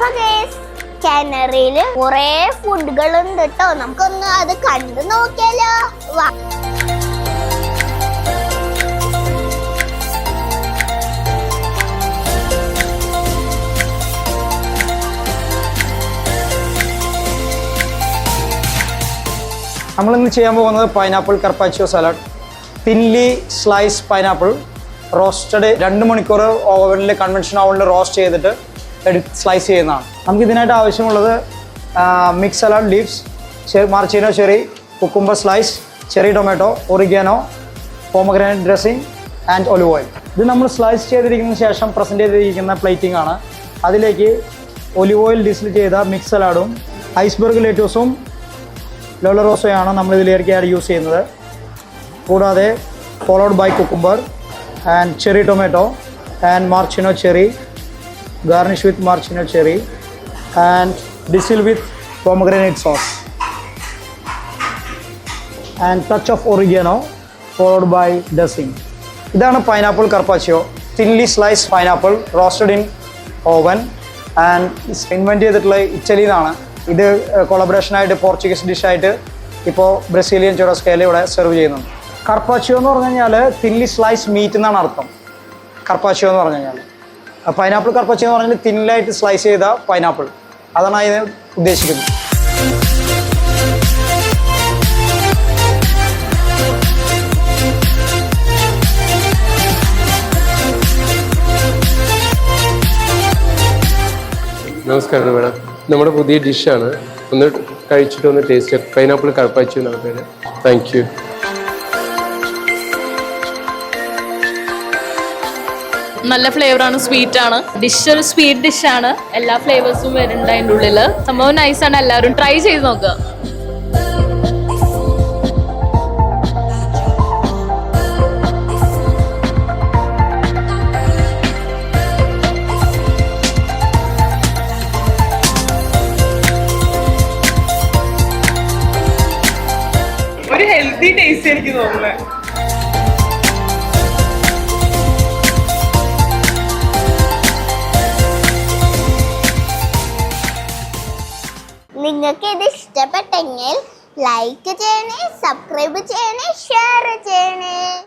ബാനറിൽ കുറെ ഫുഡുകൾ ഉണ്ട് കേട്ടോ നമുക്കൊന്ന് അത് കണ്ടു നോക്കിയാലോ. വാ. നമ്മളിന്ന് ചെയ്യാൻ പോകുന്നത് pineapple carpaccio salad thinly slice pineapple roasted രണ്ട് മണിക്കൂർ ഓവനിൽ കൺവെൻഷൻ ഓവനിൽ റോസ്റ്റ് ചെയ്തിട്ട് സ്ലൈസ് ചെയ്യുന്നതാണ്. നമുക്ക് ഇതിനായിട്ട് ആവശ്യമുള്ളത് mix salad leaves maraschino cherry cucumber slice cherry tomato oregano pomegranate dressing and olive oil ഇത് നമ്മൾ സ്ലൈസ് ചെയ്തിരിക്കുന്ന ശേഷം പ്രസന്റ് ചെയ്തിരിക്കുന്ന പ്ലേറ്റിംഗ് ആണ്. അതിലേക്ക് ഒലിവ് ഓയിൽ ഡിസിൽ ചെയ്ത മിക്സ് സലാഡും ഐസ്ബർഗ് ലേറ്റൂസും ലോളറോസോയാണ് നമ്മൾ ഇതിലേക്ക് ആഡ് യൂസ് ചെയ്യുന്നത്. കൂടാതെ followed by cucumber and cherry tomato and maraschino cherry garnish with maraschino cherry and drizzle with pomegranate sauce and touch of oregano followed by dressing ഇതാണ് pineapple carpaccio thinly slice pineapple roasted in oven and invent ചെയ്തിട്ടുള്ള ഇറ്റലിയിൽ നിന്നാണ് ഇത് കൊളബറേഷനായിട്ട് Portuguese ഡിഷായിട്ട് ഇപ്പോൾ Brazilian ചൊറസ്കേല ഇവിടെ serve ചെയ്യുന്നുണ്ട്. കർപ്പാച്ചിയോ എന്ന് പറഞ്ഞു കഴിഞ്ഞാൽ തിൻലി സ്ലൈസ് മീറ്റ് എന്നാണ് അർത്ഥം. കർപ്പാച്ചിയോ എന്ന് പറഞ്ഞു കഴിഞ്ഞാൽ പൈനാപ്പിൾ കർപ്പച്ച എന്ന് പറഞ്ഞാൽ തിന്നിലായിട്ട് സ്ലൈസ് ചെയ്ത പൈനാപ്പിൾ അതാണ് അതിന് ഉദ്ദേശിക്കുന്നത്. നമസ്കാരം മേഡം. നമ്മുടെ പുതിയ ഡിഷാണ് ഒന്ന് കഴിച്ചിട്ട് ഒന്ന് ടേസ്റ്റ് പൈനാപ്പിൾ കറുപ്പാച്ചു എന്നാണ് പേര്. താങ്ക് യു നല്ല ഫ്ലേവറാണ് ആണ് ഡിഷ് ഒരു സ്വീറ്റ് ആണ്. എല്ലാ ഫ്ലേവേഴ്സും വരുന്നുണ്ട് അതിന്റെ ഉള്ളിൽ സംഭവം നൈസ് ആണ് എല്ലാവരും ട്രൈ ചെയ്ത് നോക്കുക ഹെൽത്തി ടേസ്റ്റ് എനിക്ക് തോന്നുന്നത് നിങ്ങൾക്ക് ഇത് ഇഷ്ടപ്പെട്ടെങ്കിൽ ലൈക്ക് ചെയ്യണേ സബ്സ്ക്രൈബ് ചെയ്യണേ ഷെയർ ചെയ്യണേ.